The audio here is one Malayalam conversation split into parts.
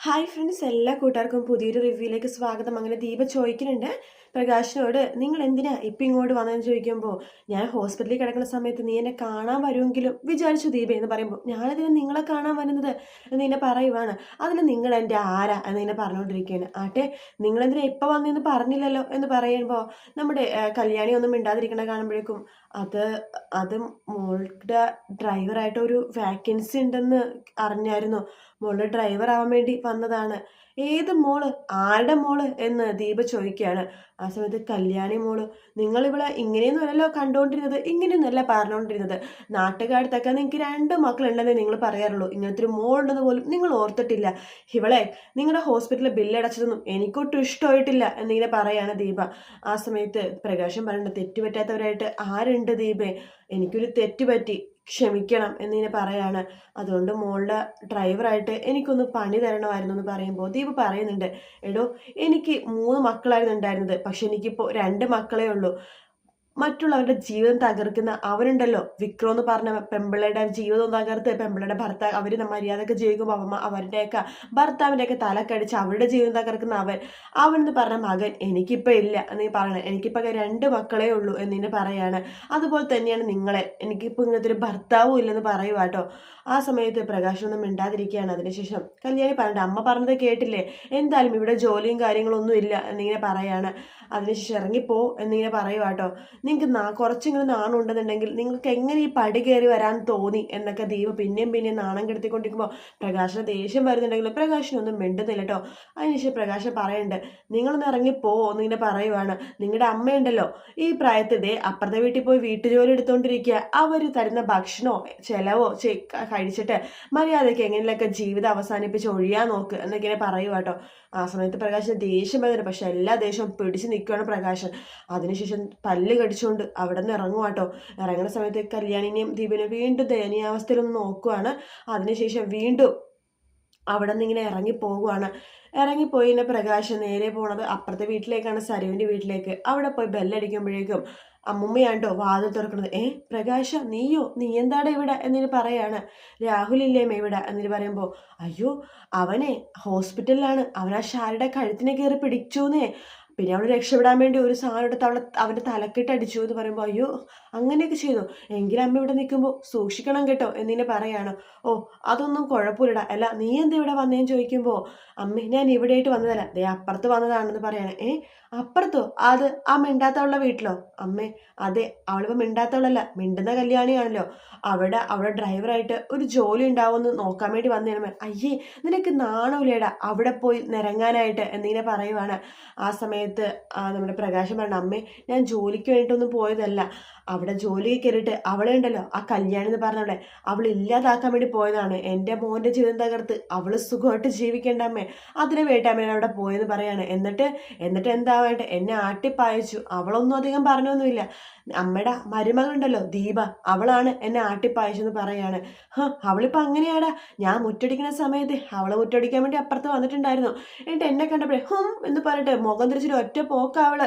ഹായ് ഫ്രണ്ട്സ് എല്ലാ കൂട്ടുകാർക്കും പുതിയൊരു റിവ്യൂയിലേക്ക് സ്വാഗതം. അങ്ങനെ ദീപ ചോദിക്കുന്നുണ്ട് പ്രകാശിനോട് നിങ്ങൾ എന്തിനാ ഇപ്പം ഇങ്ങോട്ട് വന്നതെന്ന് ചോദിക്കുമ്പോൾ ഞാൻ ഹോസ്പിറ്റലിൽ കിടക്കുന്ന സമയത്ത് നീ എന്നെ കാണാൻ വരുമെങ്കിലും വിചാരിച്ചു ദീപ എന്ന് പറയുമ്പോൾ ഞാനതിന് നിങ്ങളെ കാണാൻ വരുന്നത്? എന്ന് എന്നെ പറയുവാണ്. അതിന് നിങ്ങൾ എന്റെ ആരാ? എന്ന് എന്നെ പറഞ്ഞുകൊണ്ടിരിക്കുകയാണ്. ആട്ടെ നിങ്ങളെന്തിനാ ഇപ്പം വന്നെന്ന് പറഞ്ഞില്ലല്ലോ? എന്ന് പറയുമ്പോൾ നമ്മുടെ കല്യാണി ഒന്നും മിണ്ടാതിരിക്കണ കാണുമ്പോഴേക്കും അത് അത് മോളുടെ ഡ്രൈവറായിട്ട് ഒരു വാക്കൻസി ഉണ്ടെന്ന് അറിഞ്ഞായിരുന്നു. മോൾ ഡ്രൈവർ ആവാൻ വേണ്ടി വന്നതാണ്. ഏത് മോൾ? ആരുടെ മോൾ? എന്ന് ദീപ ചോദിക്കുകയാണ്. ആ സമയത്ത് കല്യാണി മോൾ നിങ്ങൾ ഇവിടെ ഇങ്ങനെയൊന്നുമല്ലല്ലോ കണ്ടുകൊണ്ടിരുന്നത് ഇങ്ങനെയൊന്നുമല്ല പറഞ്ഞുകൊണ്ടിരുന്നത് നാട്ടുകാരത്തൊക്കെ നിങ്ങൾക്ക് രണ്ട് മക്കളുണ്ടെന്നേ നിങ്ങൾ പറയാറുള്ളൂ. ഇങ്ങനത്തെ ഒരു മോളുണ്ടെന്ന് പോലും നിങ്ങൾ ഓർത്തിട്ടില്ല. ഇവളെ നിങ്ങളുടെ ഹോസ്പിറ്റലിൽ ബില്ലടച്ചതൊന്നും എനിക്കൊട്ടും ഇഷ്ടമായിട്ടില്ല എന്നിങ്ങനെ പറയാണ് ദീപ. ആ സമയത്ത് പ്രകാശം പറയണ്ട തെറ്റുപറ്റാത്തവരായിട്ട് ആരുണ്ട് ദീപേ? എനിക്കൊരു തെറ്റ് പറ്റി. ക്ഷമിക്കണം എന്നിങ്ങനെ പറയാണ്. അതുകൊണ്ട് മോളുടെ ഡ്രൈവറായിട്ട് എനിക്കൊന്ന് പണി തരണമായിരുന്നു എന്ന് പറയുമ്പോൾ ദീപ് പറയുന്നുണ്ട് എടോ എനിക്ക് മൂന്ന് മക്കളായിരുന്നു ഉണ്ടായിരുന്നത്. പക്ഷെ എനിക്കിപ്പോൾ രണ്ട് മക്കളേ ഉള്ളൂ. മറ്റുള്ളവരുടെ ജീവിതം തകർക്കുന്ന അവനുണ്ടല്ലോ വിക്രം എന്ന് പറഞ്ഞ പെമ്പിളയുടെ ജീവിതം തകർത്ത് പെമ്പിളയുടെ ഭർത്താവ് അവർ മര്യാദയൊക്കെ ജീവിക്കുമ്പോൾ അവ അവരുടെയൊക്കെ ഭർത്താവിന്റെയൊക്കെ തലക്കടിച്ച് അവരുടെ ജീവിതം തകർക്കുന്ന അവൻ. എന്ന് പറഞ്ഞ മകൻ എനിക്കിപ്പോൾ ഇല്ല എന്ന് പറയണം. എനിക്കിപ്പോൾ രണ്ട് മക്കളേ ഉള്ളൂ എന്നിങ്ങനെ പറയാണ്. അതുപോലെ തന്നെയാണ് നിങ്ങളെ. എനിക്കിപ്പോൾ ഇങ്ങനത്തെ ഒരു ഭർത്താവും ഇല്ലെന്ന് പറയുക കേട്ടോ. ആ സമയത്ത് പ്രകാശനൊന്നും മിണ്ടാതിരിക്കുകയാണ്. അതിനുശേഷം കല്യാണി പറഞ്ഞിട്ട് അമ്മ പറഞ്ഞത് കേട്ടില്ലേ? എന്തായാലും ഇവിടെ ജോലിയും കാര്യങ്ങളൊന്നും ഇല്ല എന്നിങ്ങനെ പറയാണ്. അതിനുശേഷം ഇറങ്ങിപ്പോ എന്നിങ്ങനെ പറയുക കേട്ടോ. നിങ്ങൾക്ക് നാ കുറച്ചിങ്ങനെ നാണം ഉണ്ടെന്നുണ്ടെങ്കിൽ നിങ്ങൾക്ക് എങ്ങനെ ഈ പടി കയറി വരാൻ തോന്നി എന്നൊക്കെ ദീപ പിന്നെയും പിന്നെയും നാണം കെടുത്തിക്കൊണ്ടിരിക്കുമ്പോൾ പ്രകാശന ദേഷ്യം വരുന്നുണ്ടെങ്കിൽ പ്രകാശനൊന്നും മിണ്ടുന്നില്ല കേട്ടോ അതിനുശേഷം പ്രകാശൻ പറയുന്നുണ്ട് നിങ്ങളൊന്ന് ഇറങ്ങിപ്പോ എന്നിങ്ങനെ പറയുവാണ്. നിങ്ങളുടെ അമ്മയുണ്ടല്ലോ ഈ പ്രായത്തിൽ അപ്പുറത്തെ വീട്ടിൽ പോയി വീട്ടുജോലി എടുത്തുകൊണ്ടിരിക്കുക അവർ തരുന്ന ഭക്ഷണമോ ചിലവോ കഴിച്ചിട്ട് മര്യാദയ്ക്ക് എങ്ങനെയൊക്കെ ജീവിതം അവസാനിപ്പിച്ച് ഒഴിയാൻ നോക്ക് എന്നൊക്കെ പറയുക കേട്ടോ ആ സമയത്ത് പ്രകാശൻ ദേഷ്യം വരുന്നുണ്ട് പക്ഷെ എല്ലാ ദേഷ്യവും പിടിച്ച് നിൽക്കുകയാണ് പ്രകാശൻ അതിനുശേഷം പല്ല് കടിച്ചുകൊണ്ട് അവിടെ നിന്ന് ഇറങ്ങുക കേട്ടോ ഇറങ്ങുന്ന സമയത്ത് കല്യാണിനെയും ദീപിനെയും വീണ്ടും ദയനീയാവസ്ഥയിലൊന്ന് നോക്കുവാണ്. അതിനുശേഷം വീണ്ടും അവിടെ നിന്ന് ഇങ്ങനെ ഇറങ്ങി പോവുകയാണ് ഇറങ്ങിപ്പോയി ഇങ്ങനെ പ്രകാശ് നേരെ പോണത് അപ്പുറത്തെ വീട്ടിലേക്കാണ് സരുവിന്റെ വീട്ടിലേക്ക്. അവിടെ പോയി ബെല്ലടിക്കുമ്പോഴേക്കും അമ്മുമ്മയാണ്ടോ വാതിൽ തുറക്കുന്നത് ഏ പ്രകാശ നീയോ? നീ എന്താടെ ഇവിടെ? എന്നിന് പറയാണ്. രാഹുലില്ലേമ്മ ഇവിടെ? എന്നിന് പറയുമ്പോൾ അയ്യോ അവനെ ഹോസ്പിറ്റലിലാണ്. അവനാ ഷാരുടെ കഴുത്തിനെ കയറി പിടിച്ചൂന്നേ. പിന്നെ അവൾ രക്ഷപ്പെടാൻ വേണ്ടി ഒരു സാധനം എടുത്ത് അവളെ അവന്റെ തലക്കെട്ട് അടിച്ചു എന്ന് പറയുമ്പോൾ അയ്യോ അങ്ങനെയൊക്കെ ചെയ്തു. എങ്കിലും അമ്മ ഇവിടെ നിൽക്കുമ്പോൾ സൂക്ഷിക്കണം കേട്ടോ എന്നിങ്ങനെ പറയാണ്. ഓ അതൊന്നും കുഴപ്പമില്ലടാ. അല്ല നീ എന്താ ഇവിടെ വന്നേന്ന് ചോദിക്കുമ്പോൾ അമ്മ ഞാൻ ഇവിടെയായിട്ട് വന്നതല്ല. ദേ അപ്പുറത്ത് വന്നതാണെന്ന് പറയാണ്. ഏ അപ്പുറത്തോ? അത് ആ മിണ്ടാത്തവളുടെ വീട്ടിലോ? അമ്മേ അതെ അവളിപ്പോൾ മിണ്ടാത്തവളല്ല. മിണ്ടുന്ന കല്യാണിയാണല്ലോ. അവിടെ അവിടെ ഡ്രൈവറായിട്ട് ഒരു ജോലി ഉണ്ടാവുമെന്ന് നോക്കാൻ വേണ്ടി വന്നേണമേ അയ്യേ നിനക്ക് നാണമില്ലേടാ അവിടെ പോയി നിരങ്ങാനായിട്ട് എന്നിങ്ങനെ പറയുവാണ്. ആ സമയത്ത് ആ നമ്മുടെ പ്രകാശം പറഞ്ഞ അമ്മേ ഞാൻ ജോലിക്ക് വേണ്ടിയിട്ടൊന്നും പോയതല്ല. അവിടെ ജോലിക്ക് കയറിയിട്ട് അവളെ ഉണ്ടല്ലോ ആ കല്യാണി എന്ന് പറഞ്ഞവളെ അവൾ ഇല്ലാതാക്കാൻ വേണ്ടി പോയതാണ്. എന്റെ മോന്റെ ജീവിതം തകർത്ത് അവൾ സുഖമായിട്ട് ജീവിക്കേണ്ട അമ്മേ. അതിനെ വേണ്ടി അമ്മ അവിടെ പോയെന്ന് പറയാണ്. എന്നിട്ട് എന്നിട്ട് എന്താ വേണ്ട? എന്നെ ആട്ടിപ്പായച്ചു അവളൊന്നും അധികം പറഞ്ഞൊന്നുമില്ല. അമ്മയുടെ മരുമകളുണ്ടല്ലോ ദീപ അവളാണ് എന്നെ ആട്ടിപ്പായച്ചെന്ന് പറയാണ്. അവളിപ്പോൾ അങ്ങനെയാടാ. ഞാൻ മുറ്റടിക്കുന്ന സമയത്ത് അവളെ മുറ്റടിക്കാൻ വേണ്ടി അപ്പുറത്ത് വന്നിട്ടുണ്ടായിരുന്നു. എന്നിട്ട് എന്നെ കണ്ടപ്പോഴേ ഹും എന്ന് പറഞ്ഞിട്ട് മുഖം തിരിച്ചിട്ട് ഒറ്റ പോക്ക അവൾ.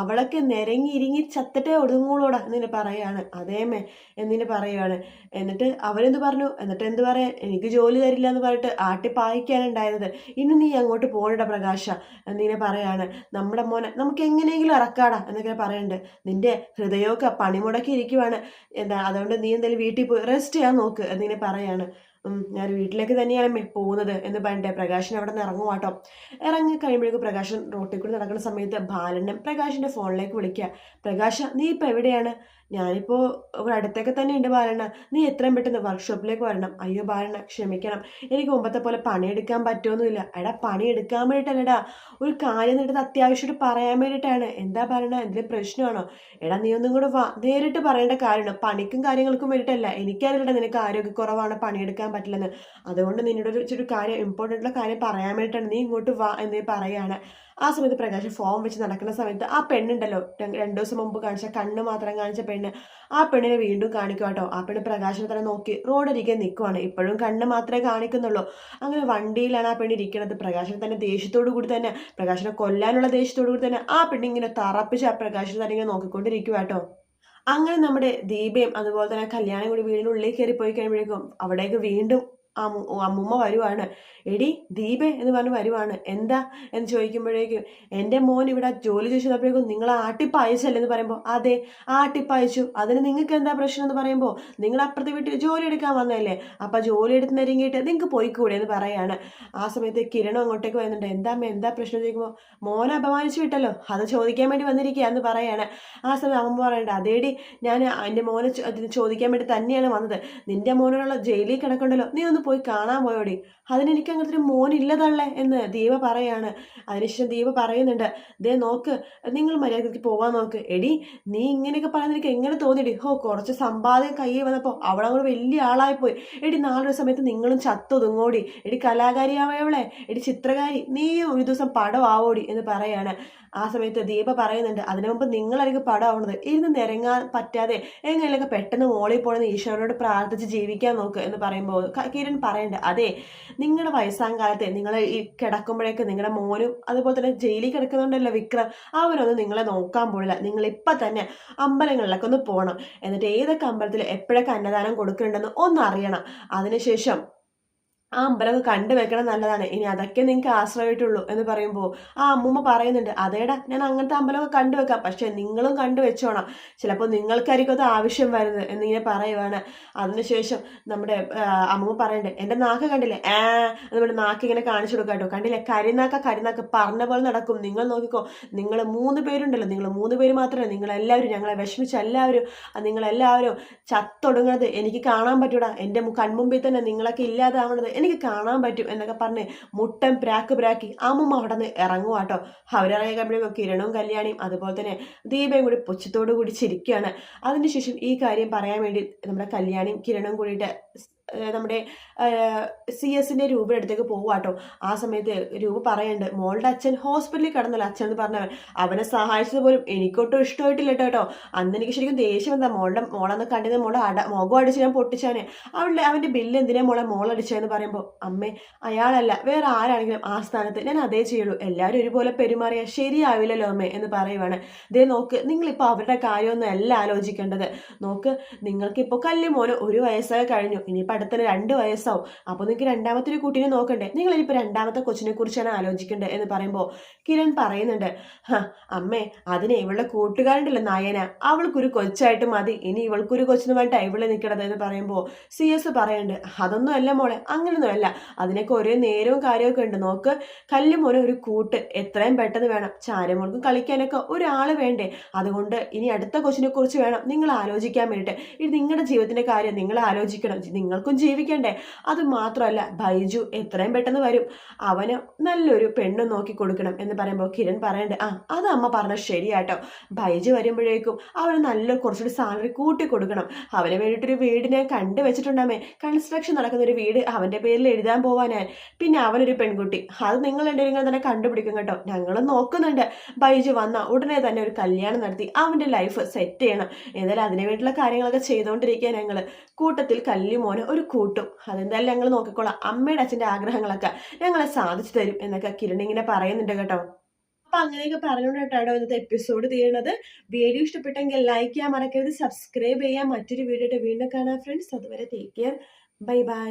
അവളൊക്കെ നിരങ്ങി ഇരിങ്ങി ചത്തട്ടെ ഒടുങ്ങൂളോടാ എന്നിന് പറയാണ്. അതേമേ എന്നിന് പറയുകയാണ് എന്നിട്ട് അവരെന്ത് പറഞ്ഞു? എന്നിട്ട് എന്ത് പറയാൻ എനിക്ക് ജോലി തരില്ല എന്ന് പറഞ്ഞിട്ട് ആട്ടിപ്പായിക്കാനുണ്ടായിരുന്നത് ഇനി നീ അങ്ങോട്ട് പോകണ്ട പ്രകാശ എന്നിങ്ങനെ പറയാണ്. നമ്മുടെ മോനെ നമുക്ക് എങ്ങനെയെങ്കിലും ഇറക്കാടാ എന്നൊക്കെ പറയുന്നുണ്ട് നിന്റെ ഹൃദയമൊക്കെ പണിമുടക്കി ഇരിക്കുവാണ്. എന്താ അതുകൊണ്ട് നീ എന്തായാലും വീട്ടിൽ പോയി റെസ്റ്റ് ചെയ്യാൻ നോക്ക് എന്നിങ്ങനെ പറയാണ്. ഞാൻ വീട്ടിലേക്ക് തന്നെയാണ് പോകുന്നത് എന്ന് പറഞ്ഞിട്ട് പ്രകാശൻ അവിടെ നിന്ന് ഇറങ്ങും കേട്ടോ ഇറങ്ങി കഴിയുമ്പോഴേക്കും പ്രകാശൻ റോട്ടിൽ കൂടി നടക്കുന്ന സമയത്ത് ബാലനും പ്രകാശിന്റെ ഫോണിലേക്ക് വിളിക്കുക. പ്രകാശ നീ ഇപ്പോൾ എവിടെയാണ്? ഞാനിപ്പോൾ ഇവിടെ അടുത്തൊക്കെ തന്നെ ഉണ്ട് ബാലണ്ണ നീ എത്രയും പെട്ടെന്ന് വർക്ക്ഷോപ്പിലേക്ക് വരണം. അയ്യോ ബാലണ്ണ ക്ഷമിക്കണം. എനിക്ക് മുമ്പത്തെ പോലെ പണിയെടുക്കാൻ പറ്റുമൊന്നുമില്ല എടാ പണിയെടുക്കാൻ വേണ്ടിയിട്ടല്ലടാ. ഒരു കാര്യം നിന്നിട്ട് അത്യാവശ്യമായിട്ട് പറയാൻ വേണ്ടിയിട്ടാണ്. എന്താ ബാലണ്ണ എന്തെങ്കിലും പ്രശ്നമാണോ? എടാ നീ ഒന്നും കൂടെ വാ. നേരിട്ട് പറയേണ്ട കാര്യമാണ് പണിക്കും കാര്യങ്ങൾക്കും വേണ്ടിയിട്ടല്ല. എനിക്കറിയില്ല നിനക്ക് ആരോഗ്യക്കുറവാണ് പണിയെടുക്കാൻ പറ്റില്ലെന്ന്. അതുകൊണ്ട് നിന്നോട് ഒരു ഇച്ചിരി കാര്യം ഇമ്പോർട്ടന്റ് ഉള്ള കാര്യം പറയാൻ വേണ്ടിയിട്ടാണ് നീ ഇങ്ങോട്ട് വാ എന്ന് പറയാണ് ആ സമയത്ത് പ്രകാശ് ഫോം വെച്ച് നടക്കുന്ന സമയത്ത് ആ പെണ്ണുണ്ടല്ലോ രണ്ടു ദിവസം മുമ്പ് കാണിച്ച കണ്ണ് മാത്രം കാണിച്ച പെണ്ണ്. ആ പെണ്ണിനെ വീണ്ടും കാണിക്കും കേട്ടോ. ആ പെണ്ണ് പ്രകാശിനെ തന്നെ നോക്കി റോഡരികെ നിൽക്കുവാണ് ഇപ്പോഴും കണ്ണ് മാത്രമേ കാണിക്കുന്നുള്ളൂ. അങ്ങനെ വണ്ടിയിലാണ് ആ പെണ്ണ് ഇരിക്കുന്നത് പ്രകാശനെ തന്നെ ദേഷ്യത്തോടു കൂടി തന്നെ പ്രകാശനെ കൊല്ലാനുള്ള ദേഷ്യത്തോടു കൂടി തന്നെ ആ പെണ്ണിങ്ങനെ തറപ്പിച്ച് ആ പ്രകാശനെ തന്നെ ഇങ്ങനെ നോക്കിക്കൊണ്ടിരിക്കുക കേട്ടോ. അങ്ങനെ നമ്മുടെ ദീപയും അതുപോലെ തന്നെ കല്യാണം കൂടി വീടിനുള്ളിൽ കയറി പോയി കഴിയുമ്പോഴേക്കും അവിടേക്ക് വീണ്ടും അമ്മുമ്മ വരുവാണ്. എടി ദീപേ എന്ന് പറഞ്ഞ് വരുവാണ്. എന്താ എന്ന് ചോദിക്കുമ്പോഴേക്കും എന്റെ മോൻ ഇവിടെ ജോലി ചോദിച്ചപ്പോഴേക്കും നിങ്ങൾ ആട്ടിപ്പയച്ചല്ലേ? എന്ന് പറയുമ്പോൾ അതെ ആട്ടിപ്പയച്ചു. അതിന് നിങ്ങൾക്ക് എന്താ പ്രശ്നം? എന്ന് പറയുമ്പോൾ നിങ്ങൾ അപ്പുറത്തെ വീട്ടിൽ ജോലി എടുക്കാൻ വന്നതല്ലേ? അപ്പം ജോലി എടുത്ത് നെരുങ്ങിയിട്ട് നിങ്ങൾക്ക് പോയിക്കൂടെ? എന്ന് പറയാണ്. ആ സമയത്ത് കിരണം അങ്ങോട്ടേക്ക് വരുന്നുണ്ട്. എന്താ അമ്മ എന്താ പ്രശ്നം? ചോദിക്കുമ്പോൾ മോനെ അപമാനിച്ചു വിട്ടല്ലോ. അത് ചോദിക്കാൻ വേണ്ടി വന്നിരിക്കുക എന്ന് പറയാണ്. ആ സമയത്ത് അമ്മ പറയണ്ട അതേടി ഞാൻ എന്റെ മോനെ ചോദിക്കാൻ വേണ്ടി തന്നെയാണ് വന്നത്. നിന്റെ മോനോടുള്ള ജയിലിൽ കിടക്കണ്ടല്ലോ. നീ ഒന്ന് പോയി കാണാൻ പോയോടി. അതിനെനിക്ക് അങ്ങനത്തെ ഒരു മോനില്ലതള്ളേ എന്ന് ദീപ പറയാണ്. അതിനുശേഷം ദീപ പറയുന്നുണ്ട് ദേ നോക്ക് നിങ്ങൾ മര്യാദയ്ക്ക് പോവാൻ നോക്ക്. എടി നീ ഇങ്ങനെയൊക്കെ പറയുന്ന എനിക്ക് എങ്ങനെ തോന്നിയിടി? ഹോ കുറച്ച് സമ്പാദ്യം കയ്യിൽ വന്നപ്പോൾ അവളെ അങ്ങോട്ട് വലിയ ആളായിപ്പോയി. എടി നാളൊരു സമയത്ത് നിങ്ങളും ചത്തൊതുങ്ങോടി എടി കലാകാരിയാവളെ എടി ചിത്രകാരി. നീയും ഒരു ദിവസം പടം ആവോടി എന്ന് പറയാണ്. ആ സമയത്ത് ദീപ പറയുന്നുണ്ട് അതിനു മുമ്പ് നിങ്ങളായിരിക്കും പടം ആവുന്നത് ഇരുന്ന് നിരങ്ങാൻ പറ്റാതെ എങ്ങനെയൊക്കെ പെട്ടെന്ന് മോളിൽ പോണെന്ന് ഈശ്വരനോട് പ്രാർത്ഥിച്ച് ജീവിക്കാൻ നോക്ക് എന്ന് പറയുമ്പോൾ കിരൺ പറയണ്ട അതെ നിങ്ങളുടെ വയസ്സാം കാലത്തെ നിങ്ങൾ ഈ കിടക്കുമ്പോഴേക്ക് നിങ്ങളുടെ മോനും അതുപോലെ തന്നെ ജയിലിൽ കിടക്കുന്നുണ്ടല്ലോ വിക്രം അവരൊന്നും നിങ്ങളെ നോക്കാൻ പോണില്ല. നിങ്ങൾ ഇപ്പം തന്നെ അമ്പലങ്ങളിലൊക്കെ ഒന്ന് പോകണം എന്നിട്ട് ഏതൊക്കെ അമ്പലത്തിൽ എപ്പോഴൊക്കെ അന്നദാനം കൊടുക്കുന്നുണ്ടെന്ന് ഒന്ന് അറിയണം അതിനുശേഷം ആ അമ്പലമൊക്കെ കണ്ടു വെക്കണം നല്ലതാണ്. ഇനി അതൊക്കെ നിങ്ങൾക്ക് ആശ്രയമായിട്ടുള്ളൂ എന്ന് പറയുമ്പോൾ ആ അമ്മൂമ്മ പറയുന്നുണ്ട് അതേടാ ഞാൻ അങ്ങനത്തെ അമ്പലമൊക്കെ കണ്ടു വെക്കാം. പക്ഷെ നിങ്ങളും കണ്ടു വെച്ചോണം. ചിലപ്പോൾ നിങ്ങൾക്കായിരിക്കും അത് ആവശ്യം വരുന്നത്. എന്നിങ്ങനെ പറയുവാണ്. അതിനുശേഷം നമ്മുടെ അമ്മുമ്മ പറയണ്ടേ എന്റെ നാക്ക് കണ്ടില്ലേ? ഏ നമ്മുടെ നാക്ക് ഇങ്ങനെ കാണിച്ചു കൊടുക്കാട്ടോ കണ്ടില്ലേ? കരിനാക്ക കരിനാക്ക പറഞ്ഞ പോലെ നടക്കും. നിങ്ങൾ നോക്കിക്കോ നിങ്ങൾ മൂന്ന് പേരുണ്ടല്ലോ. നിങ്ങൾ മൂന്ന് പേര് മാത്രമല്ല നിങ്ങളെല്ലാവരും ഞങ്ങളെ വിഷമിച്ച എല്ലാവരും നിങ്ങളെല്ലാവരും ചത്തൊടുങ്ങുന്നത് എനിക്ക് കാണാൻ പറ്റൂടാ. എന്റെ കൺമുമ്പിൽ തന്നെ നിങ്ങളൊക്കെ ഇല്ലാതാവണത് എനിക്ക് കാണാൻ പറ്റും എന്നൊക്കെ പറഞ്ഞ് മുട്ടൻ പ്രാക്ക് പ്രാക്കി അമ്മമ്മ അവിടെ നിന്ന് ഇറങ്ങുക കേട്ടോ അവരിറങ്ങിയപ്പോഴേക്കും കിരണവും കല്യാണിയും അതുപോലെ തന്നെ ദീപയും കൂടി പുച്ഛത്തോടു കൂടി ചിരിക്കുകയാണ്. അതിനുശേഷം ഈ കാര്യം പറയാൻ വേണ്ടി നമ്മുടെ കല്യാണിയും കിരണവും കൂടിയിട്ട് നമ്മുടെ സി എസിന്റെ രൂപയുടെ അടുത്തേക്ക് പോവാട്ടോ ആ സമയത്ത് രൂപ പറയുന്നുണ്ട് മോളുടെ അച്ഛൻ ഹോസ്പിറ്റലിൽ കിടന്നല്ലോ അച്ഛൻ എന്ന് പറഞ്ഞവൻ. അവനെ സഹായിച്ചത് പോലും എനിക്കൊട്ടും ഇഷ്ടമായിട്ടില്ല കേട്ടോ. അന്ന് എനിക്ക് ശരിക്കും ദേഷ്യം എന്താ മോളുടെ മോളെന്ന് കണ്ടത് മോളെ അട മുഖം അടിച്ച് ഞാൻ പൊട്ടിച്ചാനെ അവളുടെ അവന്റെ ബില്ല് എന്തിനാ മോളെ മോളടിച്ചതെന്ന് പറയുമ്പോൾ അമ്മേ അയാളല്ല വേറെ ആരാണെങ്കിലും ആ സ്ഥാനത്ത് ഞാൻ അതേ ചെയ്യുള്ളൂ. എല്ലാവരും ഒരുപോലെ പെരുമാറിയാൽ ശരിയാവില്ലല്ലോ അമ്മേ എന്ന് പറയുവാണ്. ദേ നോക്ക് നിങ്ങളിപ്പോൾ അവരുടെ കാര്യമൊന്നും അല്ല ആലോചിക്കേണ്ടത്. നോക്ക് നിങ്ങൾക്കിപ്പോൾ കല്ലുമോന് ഒരു വയസ്സായി കഴിഞ്ഞു. ഇനിയിപ്പോൾ അടുത്തന്നെ രണ്ട് വയസ്സാവും. അപ്പോൾ നിങ്ങൾക്ക് രണ്ടാമത്തെ ഒരു കുട്ടീനെ നോക്കണ്ടേ? നിങ്ങൾ ഇനിയിപ്പോൾ രണ്ടാമത്തെ കൊച്ചിനെ കുറിച്ചാണ് ആലോചിക്കേണ്ടത് എന്ന് പറയുമ്പോൾ കിരൺ പറയുന്നുണ്ട് "ഹ, അമ്മേ അതിനെ ഇവളുടെ കൂട്ടുകാരുണ്ടല്ലോ നയന. അവൾക്കൊരു കൊച്ചായിട്ട് മതി. ഇനി ഇവൾക്കൊരു കൊച്ചിന് വേണ്ടിട്ടാ ഇവിടെ നിൽക്കണത് എന്ന് പറയുമ്പോൾ സി എസ് പറയുന്നുണ്ട് അതൊന്നും അല്ല മോളെ അങ്ങനൊന്നും അല്ല അതിനൊക്കെ ഒരേ നേരവും കാര്യമൊക്കെ ഉണ്ട്. നോക്ക് കല്ലുമോനെ ഒരു കൂട്ട്. എത്രയും പെട്ടെന്ന് വേണം. ചാരമോൾക്കും കളിക്കാനൊക്കെ ഒരാൾ വേണ്ടേ. അതുകൊണ്ട് ഇനി അടുത്ത കൊച്ചിനെ കുറിച്ച് വേണം. നിങ്ങൾ ആലോചിക്കാൻ വേണ്ടിയിട്ട് ഇത് നിങ്ങളുടെ ജീവിതത്തിന്റെ കാര്യം. നിങ്ങൾ ആലോചിക്കണം. നിങ്ങൾക്കും ജീവിക്കണ്ടേ. അത് മാത്രമല്ല ബൈജു എത്രയും പെട്ടെന്ന് വരും. അവന് നല്ലൊരു പെണ്ണ് നോക്കി കൊടുക്കണം എന്ന് പറയുമ്പോൾ കിരൺ പറയണ്ടേ ആ അത് അമ്മ പറഞ്ഞ ശരിയാട്ടോ. ബൈജു വരുമ്പോഴേക്കും അവന് നല്ല കുറച്ചൊരു സാലറി കൂട്ടി കൊടുക്കണം. അവന് വേണ്ടിയിട്ടൊരു വീടിനെ കണ്ടു വെച്ചിട്ടുണ്ടാമേ കൺസ്ട്രക്ഷൻ നടക്കുന്ന ഒരു വീട് അവന്റെ പേരിൽ എഴുതാൻ പോവാനായി പിന്നെ അവനൊരു പെൺകുട്ടി. അത് നിങ്ങൾ രണ്ടുപേരും തന്നെ കണ്ടുപിടിക്കും കേട്ടോ. ഞങ്ങൾ നോക്കുന്നുണ്ട്. ബൈജു വന്ന ഉടനെ തന്നെ ഒരു കല്യാണം നടത്തി അവന്റെ ലൈഫ് സെറ്റ് ചെയ്യണം. ഏതായാലും അതിനു വേണ്ടിയിട്ടുള്ള കാര്യങ്ങളൊക്കെ ചെയ്തുകൊണ്ടിരിക്കുക ഞങ്ങൾ കൂട്ടത്തിൽ കല്ലിമോന് ഒരു കൂട്ടും. അതെന്തായാലും ഞങ്ങൾ നോക്കിക്കോളാം. അമ്മയുടെ അച്ഛന്റെ ആഗ്രഹങ്ങളൊക്കെ ഞങ്ങളെ സാധിച്ചു തരും എന്നൊക്കെ കിരൺ ഇങ്ങനെ പറയുന്നുണ്ട് കേട്ടോ. അപ്പൊ അങ്ങനെയൊക്കെ പറഞ്ഞുകൊണ്ടിട്ടാണ് ഇന്നത്തെ എപ്പിസോഡ് തീരുന്നത് വീഡിയോ ഇഷ്ടപ്പെട്ടെങ്കിൽ ലൈക്ക് ചെയ്യാൻ മറക്കരുത്. സബ്സ്ക്രൈബ് ചെയ്യാം മറ്റൊരു വീഡിയോ വീണ്ടും കാണാം ഫ്രണ്ട്സ് അതുവരെ ടേക്ക് കെയർ ബൈ ബൈ